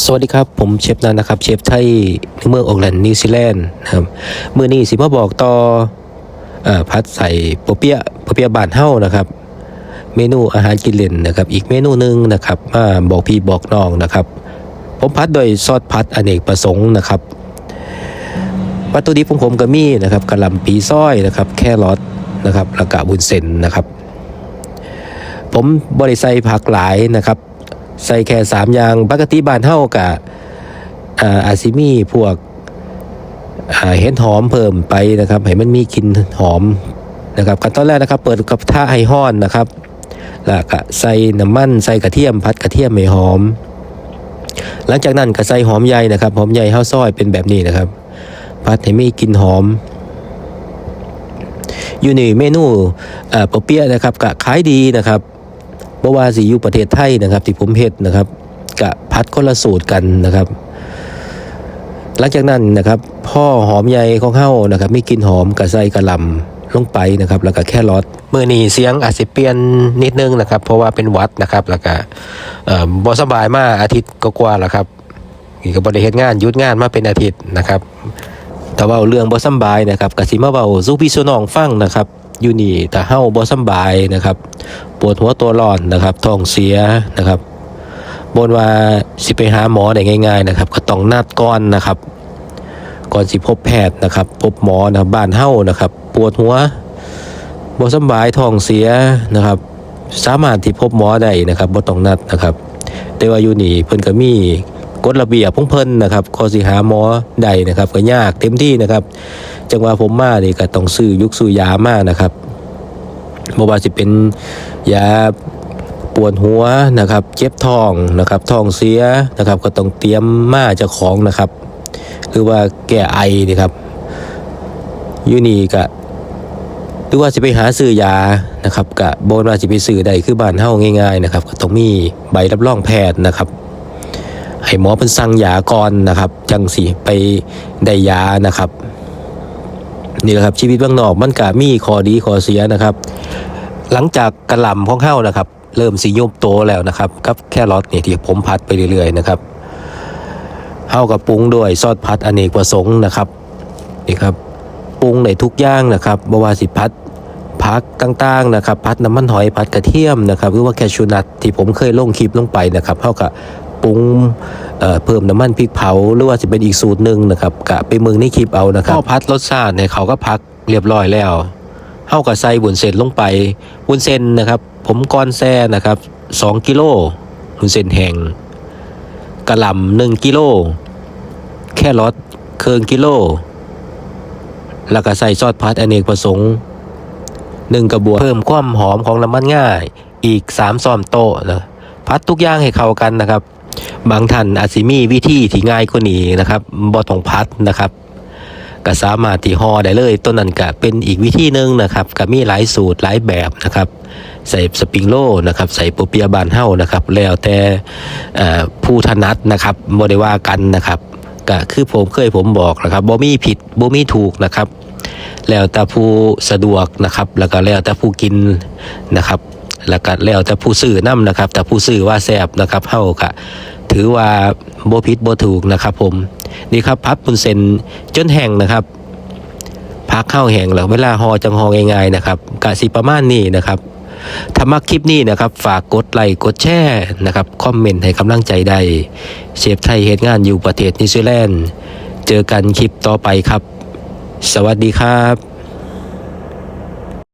สวัสดีครับ ผมเชฟนันนะครับ เชฟไทยในเมืองโอแลนด์นิวซีแลนด์นะครับเมื่อนี้สิมาบอกต่ออพัดใส่โปเปียโปเปียบานเฮ้านะครับ เมนูอาหารกินเล่นนะครับ อีกเมนูหนึ่งนะครับมาบอกพี่บอกน้องนะครับ ผมพัดโดยซอสพัดอเนกประสงค์นะครับวัตถุดิบของผมก็มีนะครับกระลำปีซ้อยนะครับ แครอทนะครับแล้วก็บุญเส้นนะครับ ผมบริใส่ผักหลายนะครับ ใส่แค่สามอย่างปกติบ้านเฮากับอาซิมีพวกเห็ดหอมเพิ่มไปนะครับให้มันมีกลิ่นหอมนะครับขั้นตอนแรกนะครับ เปิดกระทะให้ห้อนนะครับแล้วก็ใส่น้ำมันใส่กระเทียมพัดกระเทียมให้หอม หลังจากนั้นก็ใส่หอมใหญ่นะครับหอมใหญ่เฮาซอยเป็นแบบนี้นะครับ พัดให้มีกลิ่นหอม อยู่ในเมนูเปอเปี๊ยะนะครับก็ขายดีนะครับ บ่ว่าสิอยู่ประเทศไทยนะครับ ที่ผมเฮ็ดนะครับกะพัดคนละสูตรกันนะครับ หลังจากนั้นนะครับ พ่อหอมใหญ่ของเฮานะครับมีกลิ่นหอมกระใส่กระลำลงไปนะครับ แล้วก็แค่รอทเมื่อนี้เสียงอาจสิเปลี่ยนนิดนึงนะครับ เพราะว่าเป็นวัดนะครับแล้วก็เอ่อบ่สบายมากอาทิตย์ก็กว่าแล้วครับนี่ก็บ่ได้เฮ็ดงานยุดงานมาเป็นอาทิตย์นะครับแต่ว่าเรื่องบ่สบายนะครับก็สิมาเว้าสู่พี่สู่น้องฟังนะครับอยู่นี่ถ้าเฮาบ่สบายนะครับ ปวดหัวตัวร้อนนะครับท้องเสียนะครับบนว่าสิไปหาหมอได้ง่าย ๆ นะครับ ก็ต้องนัดก่อนนะครับ ก่อนสิพบแพทย์นะครับ พบหมอนะครับบ้านเฮ้านะครับ ปวดหัวบ่สบายท้องเสียนะครับ สามารถที่พบหมอได้นะครับบ่ต้องนัดนะครับ แต่ว่าอยู่นี่เพิ่นก็มีกฎระเบียบของเพิ่นนะครับก็สิหาหมอได้นะครับ ก็ยากเต็มที่นะครับ จังว่าผมมานี่ก็ต้องซื้อยุกซื้อยามานะครับ บ่ว่าสิเป็นยาปวดหัวนะครับ เจ็บท้องนะครับท้องเสียนะครับ ก็ต้องเตรียมมาเจ้าของนะครับ หรือว่าแก้ไอนี่ครับยูนีก็หรือว่าจะไปหาซื้อยานะครับกะบนว่าจะไปซื้อได้คือบ้านเฮาง่าย ๆ นะครับ ก็ต้องมีใบรับรองแพทย์นะครับให้หมอเป็นสั่งยาก่อนนะครับ จังสิไปได้ยานะครับ นี่แหละครับชีวิตเบื้องนอกมันก็มีข้อดีข้อเสียนะครับ หลังจากกระหล่ำของเข้านะครับ เริ่มสียุบโตแล้วนะครับกับแค่รอทนี่ที่ผมพัดไปเรื่อยๆนะครับเข้ากับปรุงด้วยซอสพัดอเนกประสงค์นะครับนี่ครับปรุงในทุกอย่างนะครับบวาสิพัดพักต่างๆนะครับพัดน้ำมันหอยพัดกระเทียมนะครับหรือว่าแคชูนัทที่ผมเคยลงคลิปลงไปนะครับเข้ากับ ปรุงเอ่อเพิ่มน้ำมันพริกเผาหรือว่าจะเป็นอีกสูตรหนึ่งนะครับกะไปเมืองในคลิปเอานะครับพอพัดรสชาติเนี่ยเขาก็พักเรียบร้อยแล้วเท่ากับใส่บุญเส้นลงไปบุญเส้นนะครับ ผมก้อนแซ่นะครับสองกิโลบุญเส้นแห้งกระหล่ำหนึ่งกิโลแค่รอทเคืองกิโล แล้วก็ใส่ซอสพัดอเนกประสงค์หนึ่งกระบวเพิ่มความหอมของน้ำมันง่าย อีกสามซ้อมโต๊ะนะพัดทุกอย่างให้เข้ากันนะครับ บางท่านอาจสิมีวิธีที่ง่ายกว่านี้นะครับบ่ต้องพัดนะครับก็สามารถที่ห่อได้เลยต้นนั้นก็เป็นอีกวิธีหนึ่งนะครับก็มีหลายสูตรหลายแบบนะครับ ใส่สปริงโลนะครับ ใส่โปเปียบานเฮ้านะครับ แล้วแต่ผู้ถนัดนะครับบ่ได้ว่ากันนะครับก็คือผมเคยผมบอกนะครับบ่มีผิดบ่มีถูกนะครับ แล้วแต่ผู้สะดวกนะครับ แล้วก็แล้วแต่ผู้กินนะครับแล้วก็แล้วแต่ผู้ซื้อน้ำนะครับ แต่ผู้ซื้อว่าแซบนะครับเฮาก็ ถือว่าโบ่ผิดบ่ถูกนะครับผมนี่ครับพับปุนเซนจนแห้งนะครับพักเข้าแห้งแล้วเวลาหอจังหอง่ายๆนะครับกะสิประมาณนี้นะครับถ้ามักคลิปนี้นะครับ ฝากกดไลค์กดแชร์นะครับคอมเมนต์ให้กำลังใจได้เชฟไทยเหตุงานอยู่ประเทศนิวซีแลนด์ เจอกันคลิปต่อไปครับ สวัสดีครับ